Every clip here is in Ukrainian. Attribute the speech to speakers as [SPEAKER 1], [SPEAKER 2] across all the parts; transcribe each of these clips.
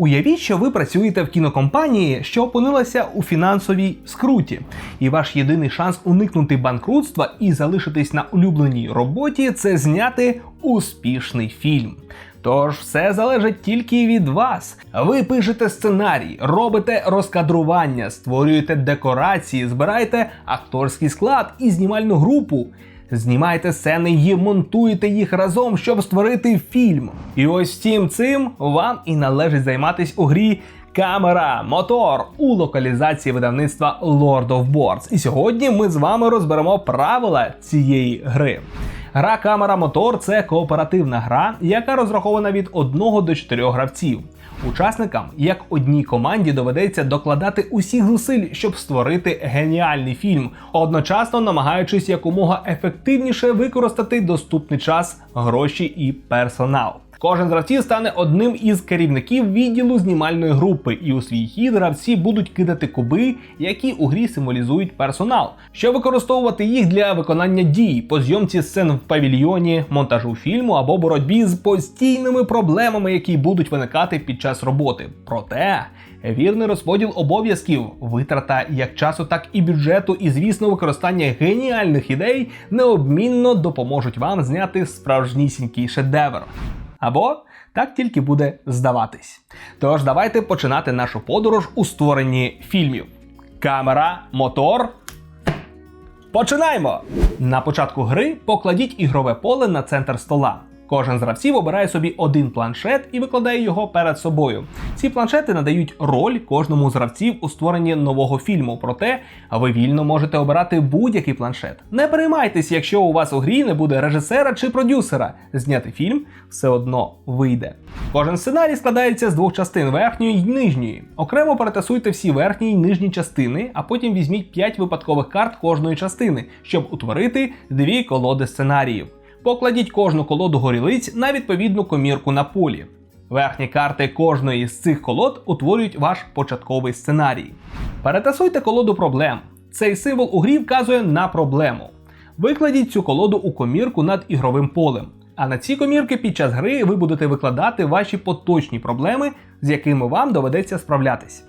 [SPEAKER 1] Уявіть, що ви працюєте в кінокомпанії, що опинилася у фінансовій скруті, і ваш єдиний шанс уникнути банкрутства і залишитись на улюбленій роботі це зняти успішний фільм. Тож все залежить тільки від вас. Ви пишете сценарій, робите розкадрування, створюєте декорації, збираєте акторський склад і знімальну групу. Знімаєте сцени і монтуєте їх разом, щоб створити фільм. І ось всім цим вам і належить займатись у грі Камера, мотор у локалізації видавництва Lord of Boards. І сьогодні ми з вами розберемо правила цієї гри. Гра Камера Мотор це кооперативна гра, яка розрахована від 1 до 4 гравців. Учасникам, як одній команді, доведеться докладати усіх зусиль, щоб створити геніальний фільм, одночасно намагаючись якомога ефективніше використати доступний час, гроші і персонал. Кожен з гравців стане одним із керівників відділу знімальної групи, і у свій хід гравці будуть кидати куби, які у грі символізують персонал, щоб використовувати їх для виконання дій по зйомці сцен в павільйоні, монтажу фільму або боротьбі з постійними проблемами, які будуть виникати під час роботи. Проте вірний розподіл обов'язків, витрата як часу, так і бюджету, і звісно, використання геніальних ідей необмінно допоможуть вам зняти справжнісінький шедевр. Або так тільки буде здаватись. Тож давайте починати нашу подорож у створенні фільмів. Камера, мотор. Починаємо! На початку гри покладіть ігрове поле на центр стола. Кожен з гравців обирає собі один планшет і викладає його перед собою. Ці планшети надають роль кожному з гравців у створенні нового фільму. Проте ви вільно можете обирати будь-який планшет. Не переймайтесь, якщо у вас у грі не буде режисера чи продюсера. Зняти фільм все одно вийде. Кожен сценарій складається з двох частин верхньої й нижньої. Окремо перетасуйте всі верхні й нижні частини, а потім візьміть 5 випадкових карт кожної частини, щоб утворити дві колоди сценаріїв. Покладіть кожну колоду горілиць на відповідну комірку на полі. Верхні карти кожної з цих колод утворюють ваш початковий сценарій. Перетасуйте колоду проблем. Цей символ у грі вказує на проблему. Викладіть цю колоду у комірку над ігровим полем. А на ці комірки під час гри ви будете викладати ваші поточні проблеми, з якими вам доведеться справлятись.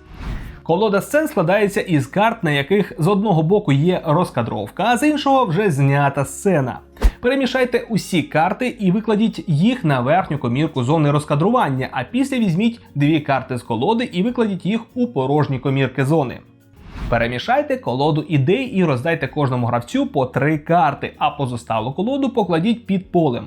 [SPEAKER 1] Колода сцен складається із карт, на яких з одного боку є розкадровка, а з іншого вже знята сцена. Перемішайте усі карти і викладіть їх на верхню комірку зони розкадрування, а після візьміть дві карти з колоди і викладіть їх у порожні комірки зони. Перемішайте колоду ідей і роздайте кожному гравцю по три карти, а позосталу колоду покладіть під полем.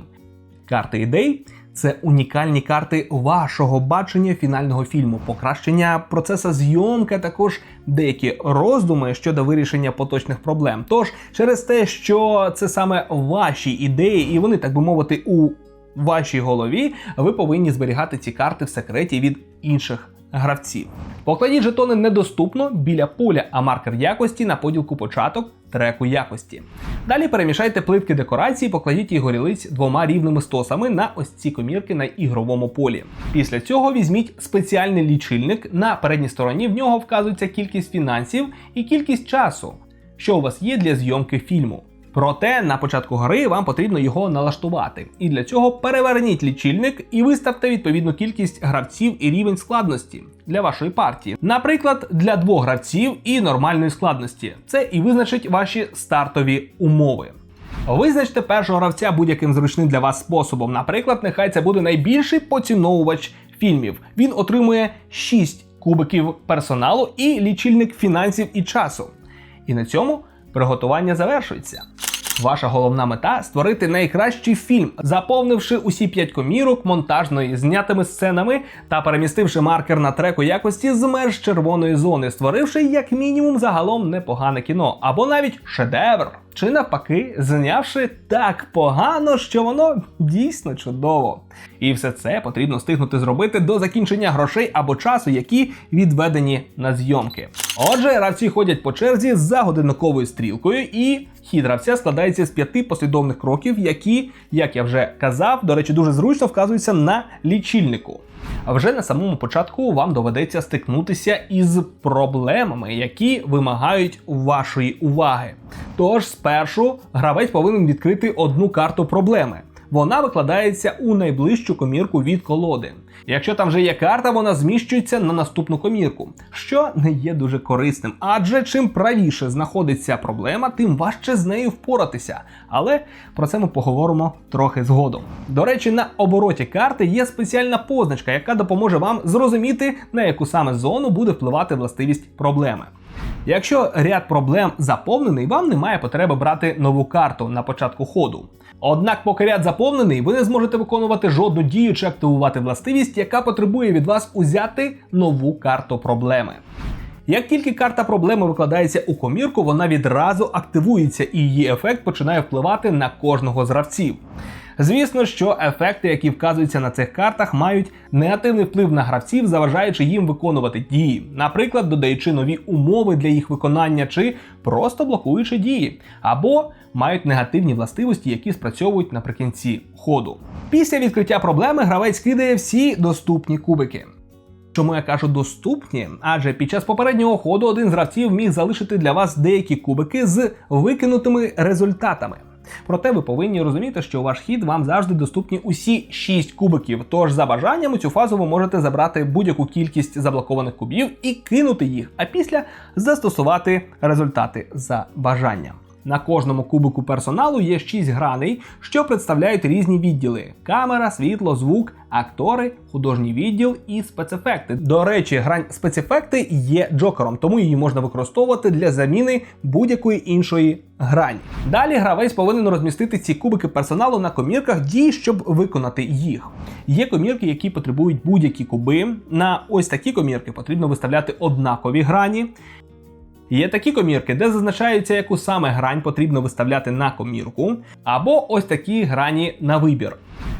[SPEAKER 1] Карти ідей це унікальні карти вашого бачення фінального фільму, покращення процесу зйомки, також деякі роздуми щодо вирішення поточних проблем. Тож через те, що це саме ваші ідеї, і вони, так би мовити, у вашій голові, ви повинні зберігати ці карти в секреті від інших гравців. Покладіть жетони недоступно біля поля, а маркер якості на поділку початок треку якості. Далі перемішайте плитки декорації, покладіть їх горілиць двома рівними стосами на ось ці комірки на ігровому полі. Після цього візьміть спеціальний лічильник. На передній стороні в нього вказується кількість фінансів і кількість часу, що у вас є для зйомки фільму. Проте на початку гри вам потрібно його налаштувати. І для цього переверніть лічильник і виставте відповідну кількість гравців і рівень складності для вашої партії. Наприклад, для двох гравців і нормальної складності. Це і визначить ваші стартові умови. Визначте першого гравця будь-яким зручним для вас способом. Наприклад, нехай це буде найбільший поціновувач фільмів. Він отримує 6 кубиків персоналу і лічильник фінансів і часу. І на цьому приготування завершується. Ваша головна мета створити найкращий фільм, заповнивши усі п'ять комірок монтажної знятими сценами та перемістивши маркер на треку якості з меж червоної зони, створивши як мінімум загалом непогане кіно, або навіть шедевр. Чи навпаки, знявши так погано, що воно дійсно чудово. І все це потрібно встигнути зробити до закінчення грошей або часу, які відведені на зйомки. Отже, гравці ходять по черзі за годинниковою стрілкою, і хід гравця складається з п'яти послідовних кроків, які, як я вже казав, до речі, дуже зручно вказуються на лічильнику. А вже на самому початку вам доведеться стикнутися із проблемами, які вимагають вашої уваги. Тож спершу гравець повинен відкрити одну карту проблеми. Вона викладається у найближчу комірку від колоди. Якщо там вже є карта, вона зміщується на наступну комірку, що не є дуже корисним. Адже чим правіше знаходиться проблема, тим важче з нею впоратися. Але про це ми поговоримо трохи згодом. До речі, на обороті карти є спеціальна позначка, яка допоможе вам зрозуміти, на яку саме зону буде впливати властивість проблеми. Якщо ряд проблем заповнений, вам немає потреби брати нову карту на початку ходу. Однак, поки ряд заповнений, ви не зможете виконувати жодну дію чи активувати властивість, яка потребує від вас узяти нову карту проблеми. Як тільки карта проблеми викладається у комірку, вона відразу активується і її ефект починає впливати на кожного з гравців. Звісно, що ефекти, які вказуються на цих картах, мають негативний вплив на гравців, заважаючи їм виконувати дії, наприклад, додаючи нові умови для їх виконання чи просто блокуючи дії, або мають негативні властивості, які спрацьовують наприкінці ходу. Після відкриття проблеми гравець кидає всі доступні кубики. Чому я кажу доступні? Адже під час попереднього ходу один з гравців міг залишити для вас деякі кубики з викинутими результатами. Проте ви повинні розуміти, що у ваш хід вам завжди доступні усі 6 кубиків. Тож за бажанням у цю фазу ви можете забрати будь-яку кількість заблокованих кубів і кинути їх, а після застосувати результати за бажанням. На кожному кубику персоналу є 6 граней, що представляють різні відділи: камера, світло, звук, актори, художній відділ і спецефекти. До речі, грань спецефекти є джокером, тому її можна використовувати для заміни будь-якої іншої грані. Далі гравець повинен розмістити ці кубики персоналу на комірках дій, щоб виконати їх. Є комірки, які потребують будь-які куби. На ось такі комірки потрібно виставляти однакові грані. Є такі комірки, де зазначається, яку саме грань потрібно виставляти на комірку, або ось такі грані на вибір.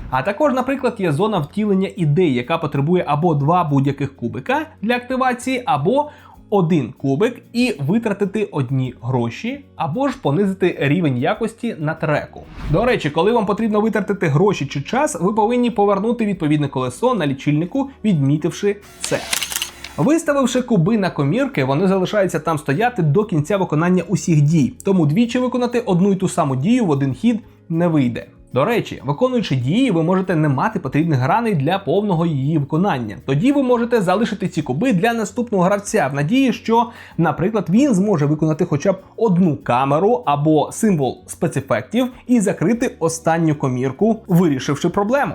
[SPEAKER 1] А також, наприклад, є зона втілення ідей, яка потребує або два будь-яких кубика для активації, або один кубик і витратити одні гроші, або ж понизити рівень якості на треку. До речі, коли вам потрібно витратити гроші чи час, ви повинні повернути відповідне колесо на лічильнику, відмітивши це. Виставивши куби на комірки, вони залишаються там стояти до кінця виконання усіх дій, тому двічі виконати одну й ту саму дію в один хід не вийде. До речі, виконуючи дії, ви можете не мати потрібних граней для повного її виконання. Тоді ви можете залишити ці куби для наступного гравця в надії, що, наприклад, він зможе виконати хоча б одну камеру або символ спецефектів і закрити останню комірку, вирішивши проблему.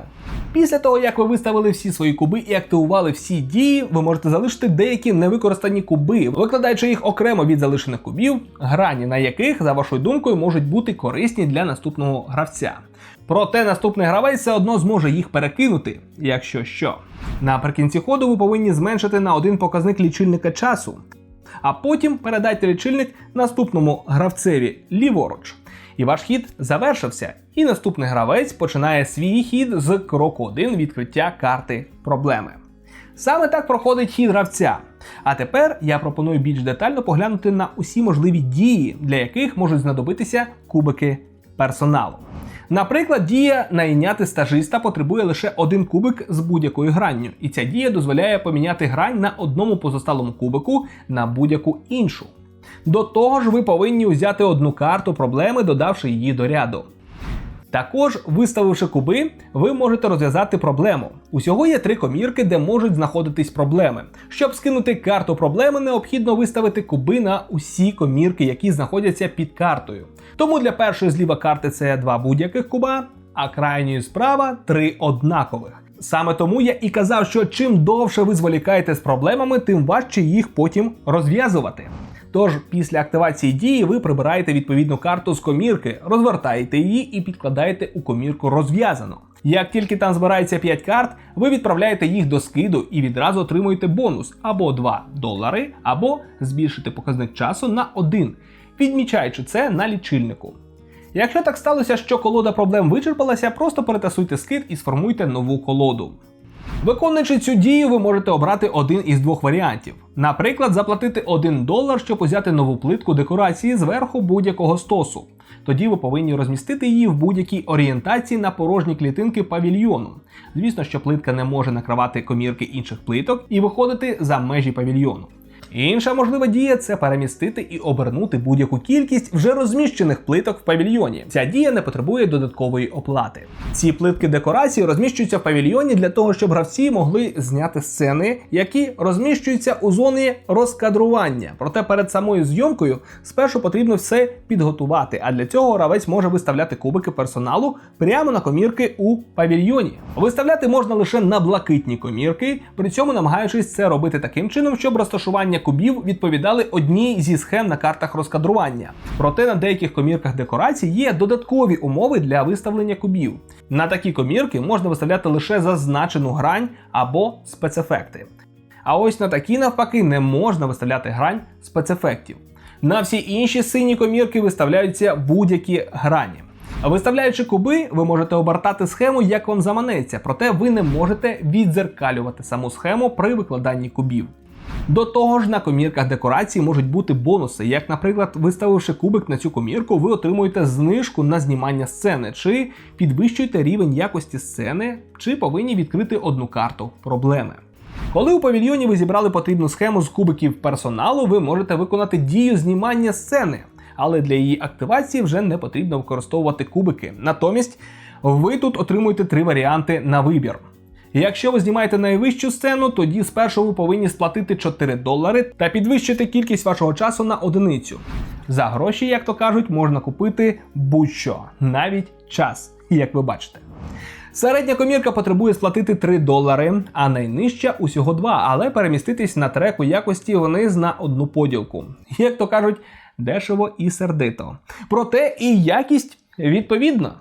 [SPEAKER 1] Після того, як ви виставили всі свої куби і активували всі дії, ви можете залишити деякі невикористані куби, викладаючи їх окремо від залишених кубів, грані на яких, за вашою думкою, можуть бути корисні для наступного гравця. Проте наступний гравець все одно зможе їх перекинути, якщо що. Наприкінці ходу ви повинні зменшити на один показник лічильника часу, а потім передайте лічильник наступному гравцеві ліворуч. І ваш хід завершився, і наступний гравець починає свій хід з кроку 1 відкриття карти проблеми. Саме так проходить хід гравця. А тепер я пропоную більш детально поглянути на усі можливі дії, для яких можуть знадобитися кубики персоналу. Наприклад, дія найняти стажиста потребує лише один кубик з будь-якою гранню, і ця дія дозволяє поміняти грань на одному позосталому кубику на будь-яку іншу. До того ж, ви повинні взяти одну карту проблеми, додавши її до ряду. Також, виставивши куби, ви можете розв'язати проблему. Усього є три комірки, де можуть знаходитись проблеми. Щоб скинути карту проблеми, необхідно виставити куби на усі комірки, які знаходяться під картою. Тому для першої зліва карти це два будь-яких куба, а крайньої справа три однакових. Саме тому я і казав, що чим довше ви зволікаєте з проблемами, тим важче їх потім розв'язувати. Тож після активації дії ви прибираєте відповідну карту з комірки, розвертаєте її і підкладаєте у комірку розв'язано. Як тільки там збирається 5 карт, ви відправляєте їх до скиду і відразу отримуєте бонус або 2 долари, або збільшити показник часу на 1, відмічаючи це на лічильнику. Якщо так сталося, що колода проблем вичерпалася, просто перетасуйте скид і сформуйте нову колоду. Виконуючи цю дію, ви можете обрати один із двох варіантів. Наприклад, заплатити 1 долар, щоб узяти нову плитку декорації зверху будь-якого стосу. Тоді ви повинні розмістити її в будь-якій орієнтації на порожні клітинки павільйону. Звісно, що плитка не може накривати комірки інших плиток і виходити за межі павільйону. Інша можлива дія це перемістити і обернути будь-яку кількість вже розміщених плиток в павільйоні. Ця дія не потребує додаткової оплати. Ці плитки декорації розміщуються в павільйоні для того, щоб гравці могли зняти сцени, які розміщуються у зоні розкадрування. Проте перед самою зйомкою спершу потрібно все підготувати. А для цього гравець може виставляти кубики персоналу прямо на комірки у павільйоні. Виставляти можна лише на блакитні комірки, при цьому намагаючись це робити таким чином, щоб розташування кубів відповідали одній зі схем на картах розкадрування. Проте на деяких комірках декорацій є додаткові умови для виставлення кубів. На такі комірки можна виставляти лише зазначену грань або спецефекти. А ось на такі навпаки не можна виставляти грань спецефектів. На всі інші сині комірки виставляються будь-які грані. Виставляючи куби, ви можете обертати схему, як вам заманеться, проте ви не можете відзеркалювати саму схему при викладанні кубів. До того ж, на комірках декорації можуть бути бонуси, як, наприклад, виставивши кубик на цю комірку, ви отримуєте знижку на знімання сцени, чи підвищуєте рівень якості сцени, чи повинні відкрити одну карту проблеми. Коли у павільйоні ви зібрали потрібну схему з кубиків персоналу, ви можете виконати дію знімання сцени, але для її активації вже не потрібно використовувати кубики. Натомість ви тут отримуєте три варіанти на вибір. Якщо ви знімаєте найвищу сцену, тоді спершу ви повинні сплатити 4 долари та підвищити кількість вашого часу на одиницю. За гроші, як то кажуть, можна купити будь-що, навіть час, як ви бачите. Середня комірка потребує сплатити 3 долари, а найнижча усього 2, але переміститись на треку якості вниз на одну поділку. Як то кажуть, дешево і сердито. Проте і якість відповідна.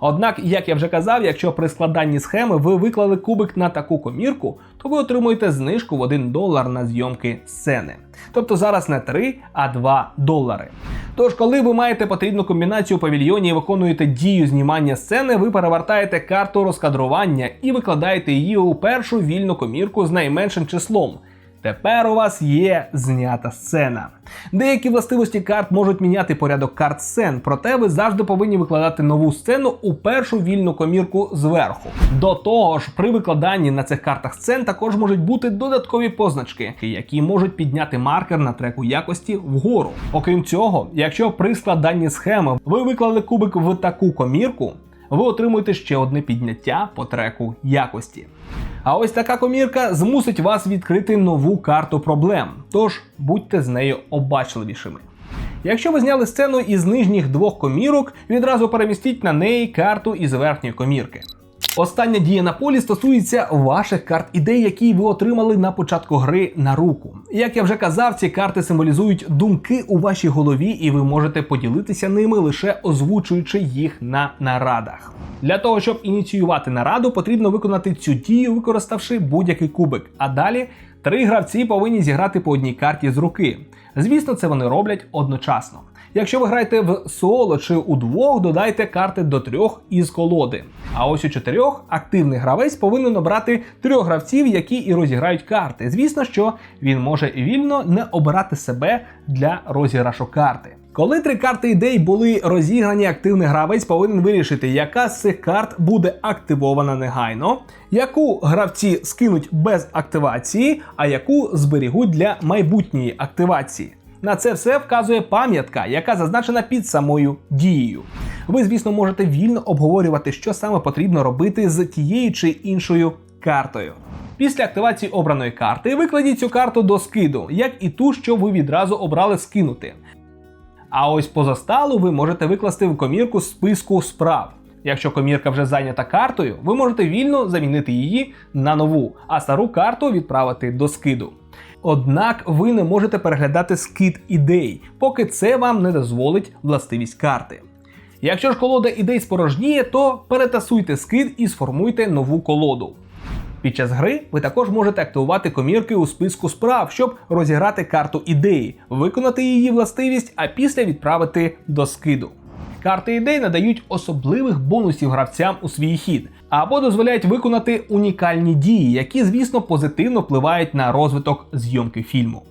[SPEAKER 1] Однак, як я вже казав, якщо при складанні схеми ви виклали кубик на таку комірку, то ви отримуєте знижку в 1 долар на зйомки сцени. Тобто зараз не 3, а 2 долари. Тож, коли ви маєте потрібну комбінацію павільйоні і виконуєте дію знімання сцени, ви перевертаєте карту розкадрування і викладаєте її у першу вільну комірку з найменшим числом. Тепер у вас є знята сцена. Деякі властивості карт можуть міняти порядок карт сцен, проте ви завжди повинні викладати нову сцену у першу вільну комірку зверху. До того ж, при викладанні на цих картах сцен також можуть бути додаткові позначки, які можуть підняти маркер на треку якості вгору. Окрім цього, якщо при складанні схеми ви виклали кубик в таку комірку, ви отримуєте ще одне підняття по треку якості. А ось така комірка змусить вас відкрити нову карту проблем, тож будьте з нею обачливішими. Якщо ви зняли сцену із нижніх двох комірок, відразу перемістіть на неї карту із верхньої комірки. Остання дія на полі стосується ваших карт ідей, які ви отримали на початку гри на руку. Як я вже казав, ці карти символізують думки у вашій голові, і ви можете поділитися ними лише озвучуючи їх на нарадах. Для того щоб ініціювати нараду, потрібно виконати цю дію, використавши будь-який кубик. А далі три гравці повинні зіграти по одній карті з руки. Звісно, це вони роблять одночасно. Якщо ви граєте в соло чи удвох, додайте карти до трьох із колоди. А ось у чотирьох активний гравець повинен обрати трьох гравців, які і розіграють карти. Звісно, що він може вільно не обирати себе для розіграшу карти. Коли три карти ідей були розіграні, активний гравець повинен вирішити, яка з цих карт буде активована негайно, яку гравці скинуть без активації, а яку зберігуть для майбутньої активації. На це все вказує пам'ятка, яка зазначена під самою дією. Ви, звісно, можете вільно обговорювати, що саме потрібно робити з тією чи іншою картою. Після активації обраної карти викладіть цю карту до скиду, як і ту, що ви відразу обрали скинути. А ось поза сталу ви можете викласти в комірку списку справ. Якщо комірка вже зайнята картою, ви можете вільно замінити її на нову, а стару карту відправити до скиду. Однак ви не можете переглядати скид ідей, поки це вам не дозволить властивість карти. Якщо ж колода ідей спорожніє, то перетасуйте скид і сформуйте нову колоду. Під час гри ви також можете активувати комірки у списку справ, щоб розіграти карту ідеї, виконати її властивість, а після відправити до скиду. Карти ідей надають особливих бонусів гравцям у свій хід, або дозволяють виконати унікальні дії, які, звісно, позитивно впливають на розвиток зйомки фільму.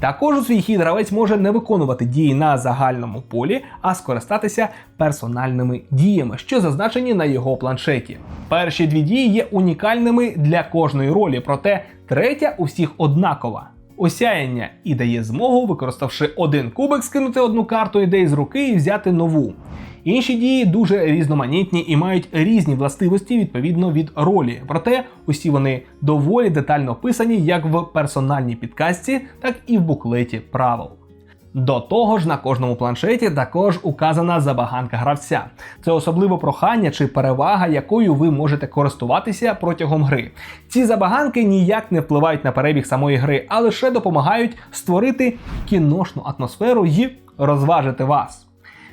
[SPEAKER 1] Також у свій хід гравець може не виконувати дії на загальному полі, а скористатися персональними діями, що зазначені на його планшеті. Перші дві дії є унікальними для кожної ролі, проте третя у всіх однакова. Осяяння і дає змогу, використавши один кубик, скинути одну карту ідей з руки і взяти нову. Інші дії дуже різноманітні і мають різні властивості відповідно від ролі. Проте усі вони доволі детально описані як в персональній підказці, так і в буклеті правил. До того ж, на кожному планшеті також указана забаганка гравця. Це особливо прохання чи перевага, якою ви можете користуватися протягом гри. Ці забаганки ніяк не впливають на перебіг самої гри, а лише допомагають створити кіношну атмосферу і розважити вас.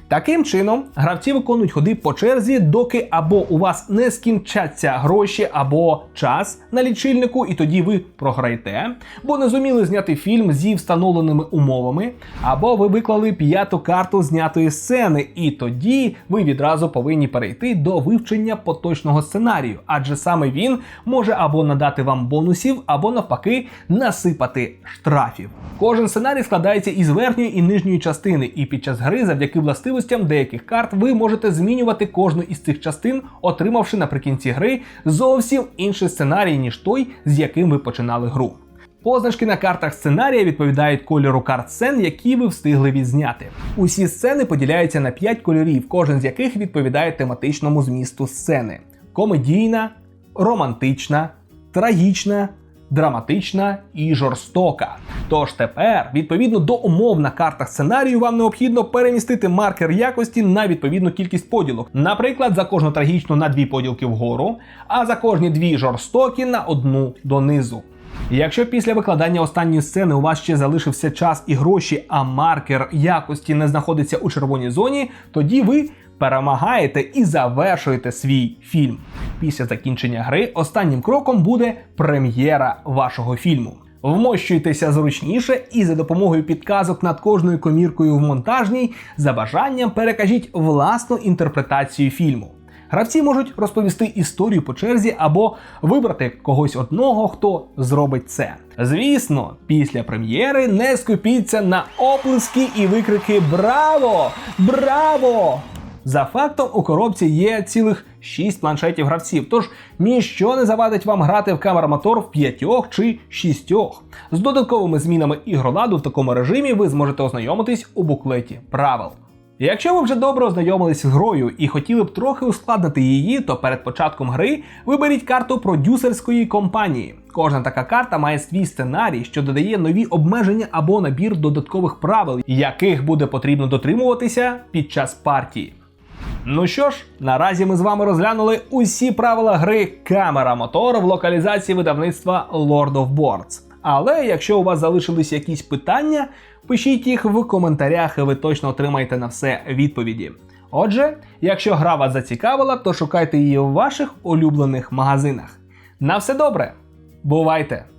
[SPEAKER 1] Таким чином, гравці виконують ходи по черзі, доки або у вас не скінчаться гроші, або час на лічильнику, і тоді ви програєте, бо не зуміли зняти фільм зі встановленими умовами, або ви виклали п'яту карту знятої сцени, і тоді ви відразу повинні перейти до вивчення поточного сценарію, адже саме він може або надати вам бонусів, або навпаки насипати штрафів. Кожен сценарій складається із верхньої і нижньої частини, і під час гри, завдяки властивостям деяких карт, ви можете змінювати кожну із цих частин, отримавши наприкінці гри зовсім інший сценарій, ніж той, з яким ви починали гру. Позначки на картах сценарія відповідають кольору карт сцен, які ви встигли відзняти. Усі сцени поділяються на 5 кольорів, кожен з яких відповідає тематичному змісту сцени: комедійна, романтична, трагічна, драматична і жорстока. Тож тепер, відповідно до умов на картах сценарію, вам необхідно перемістити маркер якості на відповідну кількість поділок. Наприклад, за кожну трагічну на дві поділки вгору, а за кожні дві жорстокі на одну донизу. Якщо після викладання останньої сцени у вас ще залишився час і гроші, а маркер якості не знаходиться у червоній зоні, тоді ви перемагаєте і завершуєте свій фільм. Після закінчення гри останнім кроком буде прем'єра вашого фільму. Вмощуйтеся зручніше і за допомогою підказок над кожною коміркою в монтажній за бажанням перекажіть власну інтерпретацію фільму. Гравці можуть розповісти історію по черзі або вибрати когось одного, хто зробить це. Звісно, після прем'єри не скупіться на оплески і викрики Браво! Браво! За фактом, у коробці є цілих 6 планшетів гравців, тож ніщо не завадить вам грати в камера-мотор в п'ятьох чи шістьох. З додатковими змінами ігроладу в такому режимі ви зможете ознайомитись у буклеті правил. Якщо ви вже добре ознайомились з грою і хотіли б трохи ускладнити її, то перед початком гри виберіть карту продюсерської компанії. Кожна така карта має свій сценарій, що додає нові обмеження або набір додаткових правил, яких буде потрібно дотримуватися під час партії. Ну що ж, наразі ми з вами розглянули усі правила гри Камера Мотор в локалізації видавництва Lord of Boards. Але якщо у вас залишились якісь питання, пишіть їх в коментарях, і ви точно отримаєте на все відповіді. Отже, якщо гра вас зацікавила, то шукайте її в ваших улюблених магазинах. На все добре! Бувайте!